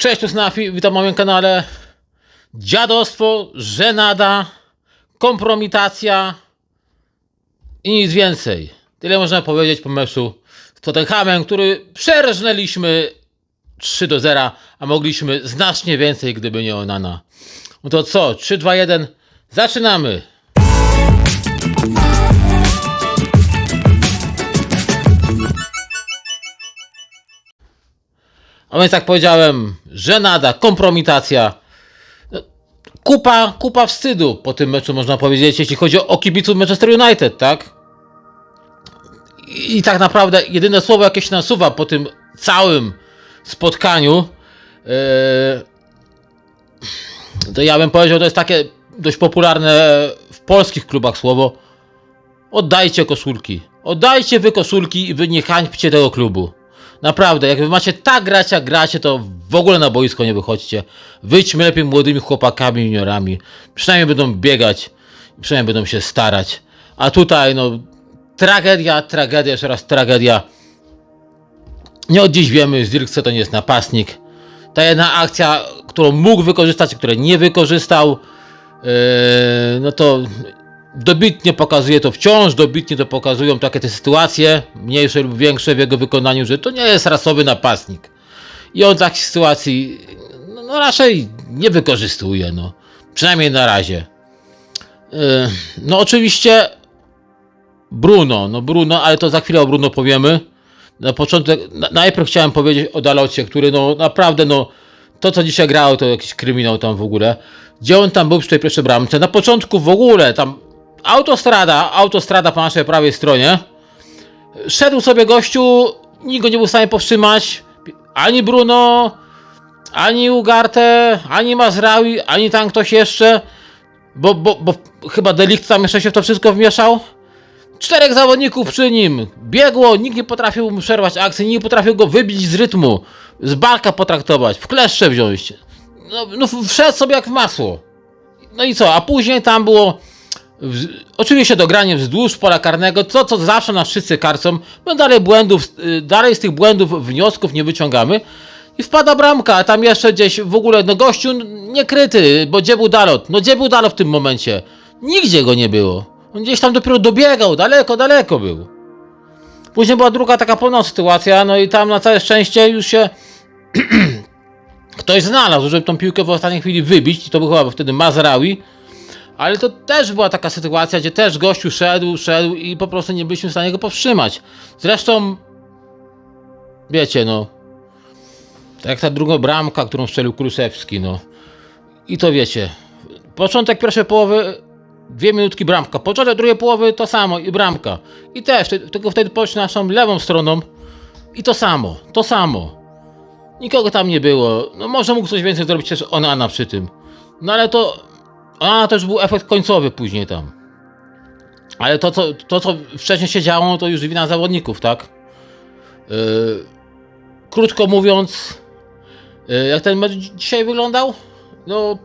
Cześć, tu Snafi, witam na moim kanale. Dziadostwo, żenada, kompromitacja i nic więcej. Tyle można powiedzieć po meczu z Tottenhamem, który przerżnęliśmy 3 do 0, a mogliśmy znacznie więcej, gdyby nie Onana. No to co, 3, 2, 1, zaczynamy! A więc jak powiedziałem, żenada, kompromitacja. No, Kupa, kupa wstydu po tym meczu można powiedzieć, jeśli chodzi o kibiców Manchester United, tak? I tak naprawdę jedyne słowo jakie się nasuwa po tym całym spotkaniu, yy, to ja bym powiedział, to jest takie dość popularne w polskich klubach słowo. Oddajcie koszulki. Oddajcie wy koszulki i wy nie hańbcie tego klubu. Naprawdę, jak wy macie tak grać, jak gracie, to w ogóle na boisko nie wychodźcie. Wyjdźmy lepiej młodymi chłopakami, juniorami. Przynajmniej będą biegać, przynajmniej będą się starać. A tutaj, no, tragedia, tragedia, jeszcze raz tragedia. Nie od dziś wiemy, Zirkse to nie jest napastnik. Ta jedna akcja, którą mógł wykorzystać, której nie wykorzystał, yy, no to dobitnie pokazuje to wciąż, dobitnie to pokazują takie te sytuacje, mniejsze lub większe w jego wykonaniu, że to nie jest rasowy napastnik. I on takich sytuacji no, no raczej nie wykorzystuje, no. Przynajmniej na razie. Yy, no oczywiście Bruno, no Bruno, ale to za chwilę o Bruno powiemy. Na początek, na, najpierw chciałem powiedzieć o Dalocie, który no naprawdę no to co dzisiaj grało to jakiś kryminał tam w ogóle. Gdzie on tam był przy tej pierwszej bramce? Na początku w ogóle tam autostrada, autostrada po naszej prawej stronie. Szedł sobie gościu, nikt go nie był w stanie powstrzymać. Ani Bruno, ani Ugarte, ani Mazraoui, ani tam ktoś jeszcze. Bo, bo, bo chyba Delikt tam jeszcze się w to wszystko wmieszał. Czterech zawodników przy nim. Biegło, nikt nie potrafił mu przerwać akcji, nikt nie potrafił go wybić z rytmu. Z barka potraktować, w kleszcze wziąć. No, no wszedł sobie jak w masło. No i co, a później tam było w, oczywiście dogranie wzdłuż pola karnego, to co zawsze nas wszyscy karcą, my dalej błędów, y, dalej z tych błędów wniosków nie wyciągamy i wpada bramka, a tam jeszcze gdzieś w ogóle, no gościu niekryty, bo gdzie był Dalot? No gdzie był Dalot w tym momencie? Nigdzie go nie było. On gdzieś tam dopiero dobiegał, daleko, daleko był. Później była druga taka ponowna sytuacja, no i tam na całe szczęście już się ktoś znalazł, żeby tą piłkę w ostatniej chwili wybić, i to był chyba wtedy Mazraoui, ale to też była taka sytuacja, gdzie też gościu szedł, szedł i po prostu nie byliśmy w stanie go powstrzymać. Zresztą, wiecie, no, tak jak ta druga bramka, którą strzelił Krusewski, no. I to wiecie, początek pierwszej połowy, dwie minutki bramka, początek drugiej połowy to samo i bramka. I też, ty- tylko wtedy poszli naszą lewą stroną i to samo, to samo. Nikogo tam nie było. No może mógł coś więcej zrobić też Onana przy tym. No ale to. A to już był efekt końcowy później tam. Ale to co, to, co wcześniej się działo, no to już wina zawodników, tak? Yy, krótko mówiąc, yy, jak ten mecz dzisiaj wyglądał? No,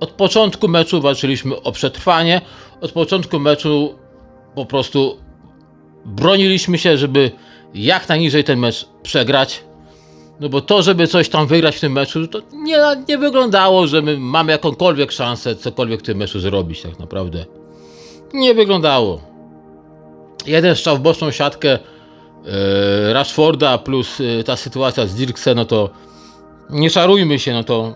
od początku meczu walczyliśmy o przetrwanie. Od początku meczu po prostu broniliśmy się, żeby jak najniżej ten mecz przegrać. No bo to, żeby coś tam wygrać w tym meczu, to nie, nie wyglądało, że my mamy jakąkolwiek szansę cokolwiek w tym meczu zrobić tak naprawdę. Nie wyglądało. Jeden strzał w boczną siatkę e, Rashforda plus e, ta sytuacja z Dirkse, no to nie szarujmy się, no to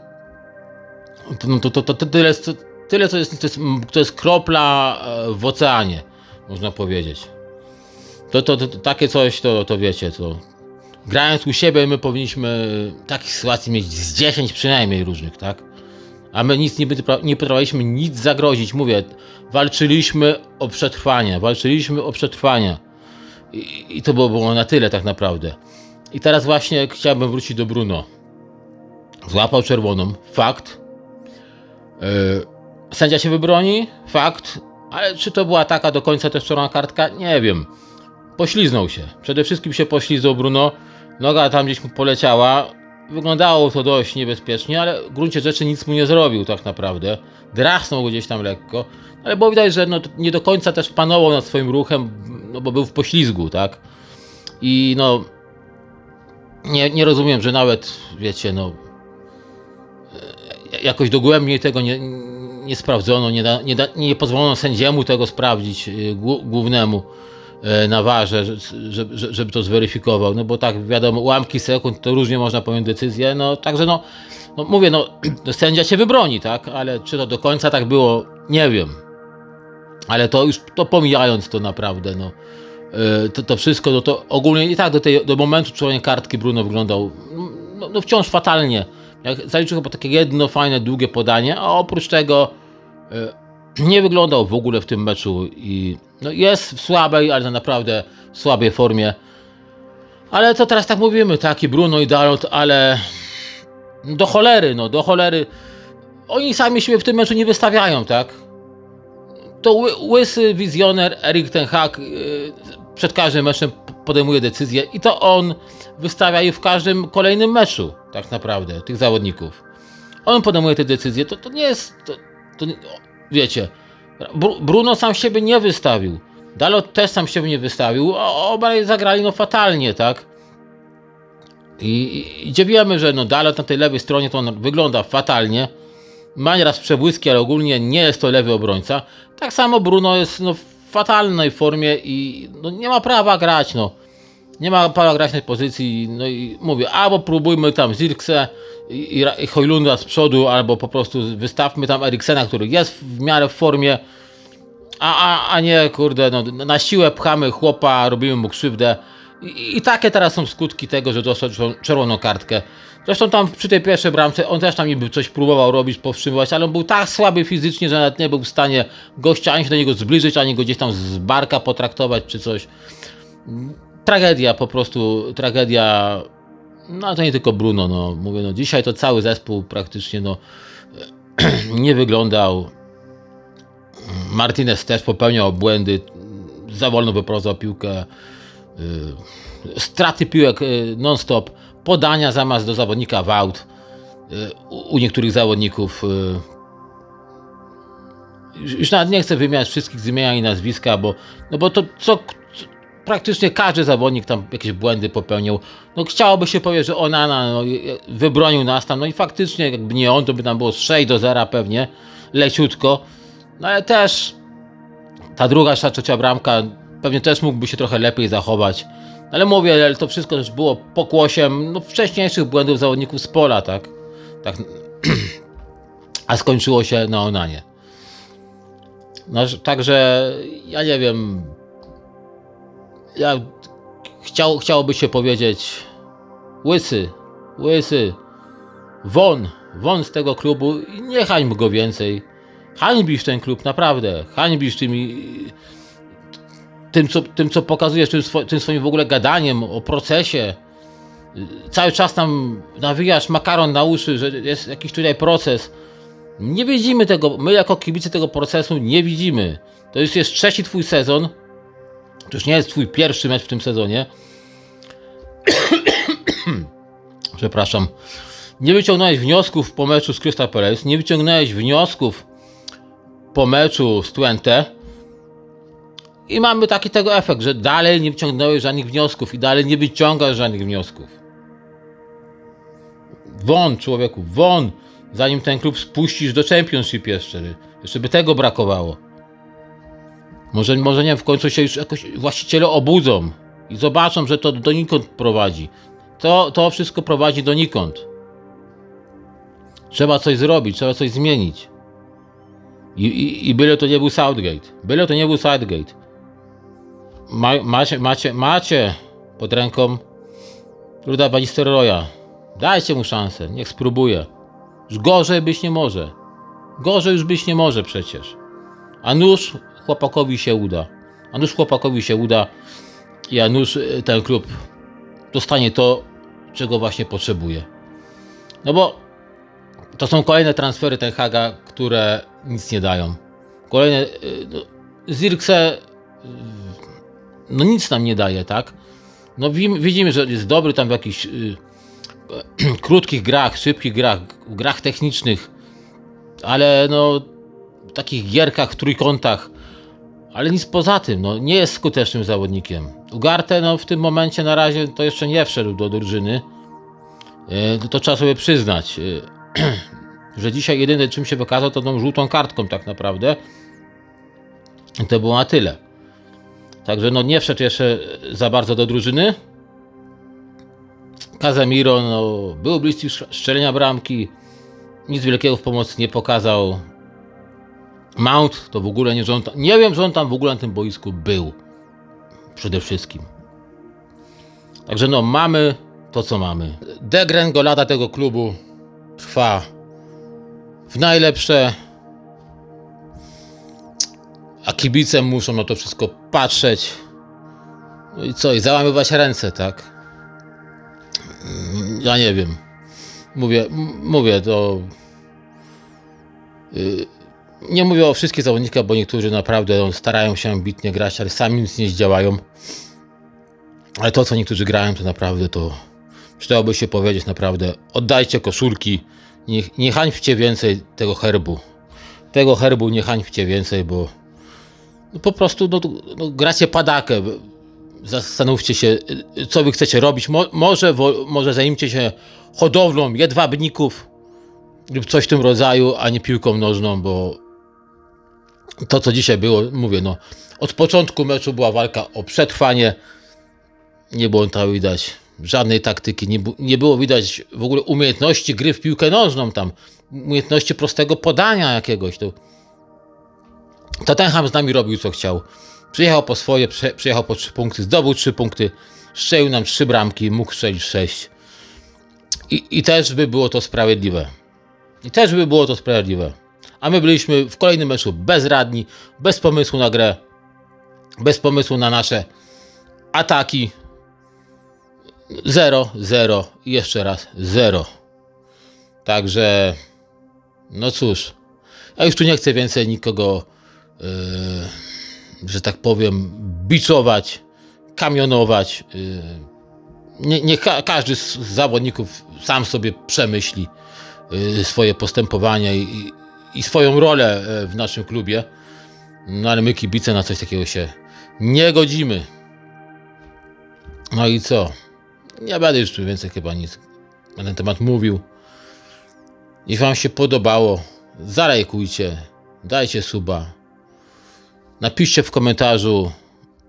no to, to, to, to tyle, to, tyle co jest, to jest, to jest kropla e, w oceanie, można powiedzieć. To, to, to takie coś, to, to wiecie, to grając u siebie, my powinniśmy takich sytuacji mieć z 10 przynajmniej różnych, tak? A my nic nie, nie potrafiliśmy nic zagrozić. Mówię, walczyliśmy o przetrwanie, walczyliśmy o przetrwanie. I, i to było, było na tyle tak naprawdę. I teraz właśnie chciałbym wrócić do Bruno. Złapał czerwoną, fakt. Yy, sędzia się wybroni, fakt. Ale czy to była taka do końca też czerwona kartka? Nie wiem. Pośliznął się. Przede wszystkim się pośliznął Bruno. Noga tam gdzieś mu poleciała. Wyglądało to dość niebezpiecznie, ale w gruncie rzeczy nic mu nie zrobił tak naprawdę. Drasnął go gdzieś tam lekko. Ale było widać, że no, nie do końca też panował nad swoim ruchem, no bo był w poślizgu, tak? I no... Nie, nie rozumiem, że nawet, wiecie, no... e, jakoś dogłębniej tego nie, nie sprawdzono, nie, da, nie, da, nie pozwolono sędziemu tego sprawdzić, e, głó- głównemu na warze, że- że- że- żeby to zweryfikował, no bo tak wiadomo, ułamki sekund to różnie można podjąć decyzję, no także no, no mówię, no sędzia się wybroni, tak, ale czy to do końca tak było, nie wiem. Ale to już, to pomijając to naprawdę, no, e, to, to wszystko, no to ogólnie i tak do, tej, do momentu czerwonej kartki Bruno wyglądał no, no wciąż fatalnie. Jak zaliczył chyba takie jedno fajne, długie podanie, a oprócz tego e, nie wyglądał w ogóle w tym meczu i no, jest w słabej, ale naprawdę w słabej formie. Ale to teraz tak mówimy, tak, i Bruno i Dalot, ale do cholery, no, do cholery. Oni sami siebie w tym meczu nie wystawiają, tak? To ły, łysy wizjoner Erik Ten Hag yy, przed każdym meczem podejmuje decyzję i to on wystawia ich w każdym kolejnym meczu, tak naprawdę, tych zawodników. On podejmuje te decyzje, to, to nie jest, to, to, wiecie, Bru, Bruno sam siebie nie wystawił, Dalot też sam siebie nie wystawił, obaj zagrali no fatalnie, tak? I, i gdzie wiemy, że no Dalot na tej lewej stronie to on wygląda fatalnie, ma nieraz przebłyski, ale ogólnie nie jest to lewy obrońca. Tak samo Bruno jest no, w fatalnej formie i no, nie ma prawa grać. No. Nie ma tej pozycji. No i mówię, albo próbujmy tam Zirkse i, i, Hojlunda z przodu, albo po prostu wystawmy tam Eriksena, który jest w miarę w formie. A, a, a nie, kurde, no, na siłę pchamy chłopa, robimy mu krzywdę. I, I takie teraz są skutki tego, że dostał czer- czerwoną kartkę. Zresztą tam przy tej pierwszej bramce on też tam niby coś próbował robić, powstrzymywać, ale on był tak słaby fizycznie, że nawet nie był w stanie gościa ani się do niego zbliżyć, ani go gdzieś tam z barka potraktować czy coś. Tragedia po prostu, tragedia. No to nie tylko Bruno, no mówię, no dzisiaj to cały zespół praktycznie no nie wyglądał. Martinez też popełniał błędy, za wolno wyprowadzał piłkę, y, straty piłek y, non-stop, podania zamiast do zawodnika w aut. Y, u, niektórych zawodników już- nawet nie chcę wymieniać wszystkich z imienia i nazwiska, bo, no bo to co praktycznie każdy zawodnik tam jakieś błędy popełniał. No chciałoby się powiedzieć, że Onana no, i- wybronił nas tam, no i faktycznie jakby nie on, to by tam było z 6 do 0 pewnie, leciutko. No ale też ta druga, trzecia bramka pewnie też mógłby się trochę lepiej zachować. Ale mówię, ale to wszystko też było pokłosiem no, wcześniejszych błędów zawodników z pola, tak? tak a skończyło się na Onanie. No, że- także ja nie wiem. Chciał, chciałoby się powiedzieć łysy, łysy, won, won z tego klubu i nie hańb go więcej. Hańbisz ten klub, naprawdę. Hańbisz tymi, tym, co, tym, co pokazujesz, tym, swo, tym swoim w ogóle gadaniem o procesie. Cały czas tam nawijasz makaron na uszy, że jest jakiś tutaj proces. Nie widzimy tego, my jako kibice tego procesu nie widzimy. To już jest trzeci twój sezon. Już nie jest twój pierwszy mecz w tym sezonie. Przepraszam. Nie wyciągnąłeś wniosków po meczu z Crystal Palace, nie wyciągnąłeś wniosków po meczu z Twente i mamy taki tego efekt, że dalej nie wyciągnąłeś żadnych wniosków i dalej nie wyciągasz żadnych wniosków. Won, człowieku, won, zanim ten klub spuścisz do Championship jeszcze. Jeszcze by tego brakowało. Może, może nie w końcu się już jakoś właściciele obudzą i zobaczą, że to donikąd prowadzi. To, to wszystko prowadzi donikąd. Trzeba coś zrobić, trzeba coś zmienić. I, i, i byle to nie był Southgate. Byle to nie był Southgate. Ma, macie, macie, macie pod ręką Ruda Banisteroya. Dajcie mu szansę, niech spróbuje. Już gorzej być nie może. Gorzej już być nie może przecież. A nóż chłopakowi się uda. A nóż chłopakowi się uda i a nóż y, ten klub dostanie to, czego właśnie potrzebuje. No bo to są kolejne transfery Ten Haga, które nic nie dają. Kolejne. y, No, Zirkse y, no nic nam nie daje, tak? No wi- widzimy, że jest dobry tam w jakichś y, krótkich grach, szybkich grach, grach technicznych, ale no takich gierkach, trójkątach, ale nic poza tym, no nie jest skutecznym zawodnikiem. Ugarte no w tym momencie na razie to jeszcze nie wszedł do drużyny. Y, To trzeba sobie przyznać. Y, że dzisiaj jedyne czym się wykazał to tą żółtą kartką tak naprawdę. I to było na tyle. Także no nie wszedł jeszcze za bardzo do drużyny. Casemiro no, był bliski strzelenia bramki. Nic wielkiego w pomocy nie pokazał. Mount to w ogóle nie, tam, nie wiem, że on tam w ogóle na tym boisku był. Przede wszystkim. Także no, mamy to, co mamy. Degrengolada tego klubu trwa w najlepsze. A kibice muszą na to wszystko patrzeć. No i co? I załamywać ręce, tak? Mm, Ja nie wiem. Mówię, mówię to. y, Nie mówię o wszystkich zawodnikach, bo niektórzy naprawdę no, starają się ambitnie grać, ale sami nic nie zdziałają. Ale to, co niektórzy grają, to naprawdę to przydałoby się powiedzieć naprawdę. Oddajcie koszulki, nie, nie hańbcie więcej tego herbu. Tego herbu nie hańbcie więcej, bo no, po prostu no, no, gracie padakę. Zastanówcie się, co wy chcecie robić. Mo, może, wo, może zajmijcie się hodowlą jedwabników lub coś w tym rodzaju, a nie piłką nożną, bo to, co dzisiaj było, mówię, no, od początku meczu była walka o przetrwanie. Nie było tam widać żadnej taktyki, nie, nie było widać w ogóle umiejętności gry w piłkę nożną tam, umiejętności prostego podania jakiegoś. To Tottenham z nami robił co chciał. Przyjechał po swoje, przyjechał po trzy punkty, zdobył trzy punkty, strzelił nam trzy bramki, mógł strzelić sześć. I, I też by było to sprawiedliwe. I też by było to sprawiedliwe. A my byliśmy w kolejnym meczu bezradni, bez pomysłu na grę, bez pomysłu na nasze ataki. Zero, zero i jeszcze raz zero. Także, no cóż, ja już tu nie chcę więcej nikogo, yy, że tak powiem, biczować, kamionować. Yy, nie, nie ka- każdy z z zawodników sam sobie przemyśli yy, swoje postępowanie i, i- swoją rolę yy, w naszym klubie. No ale my kibice na coś takiego się nie godzimy. No i co? Nie będę już tu więcej chyba nic na ten temat mówił. Jeśli Wam się podobało, zarajkujcie, dajcie suba. Napiszcie w komentarzu,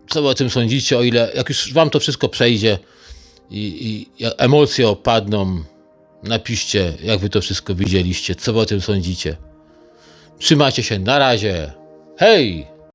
co Wy o tym sądzicie, o ile, jak już Wam to wszystko przejdzie i, i emocje opadną, napiszcie, jak Wy to wszystko widzieliście, co Wy o tym sądzicie. Trzymajcie się, na razie. Hej!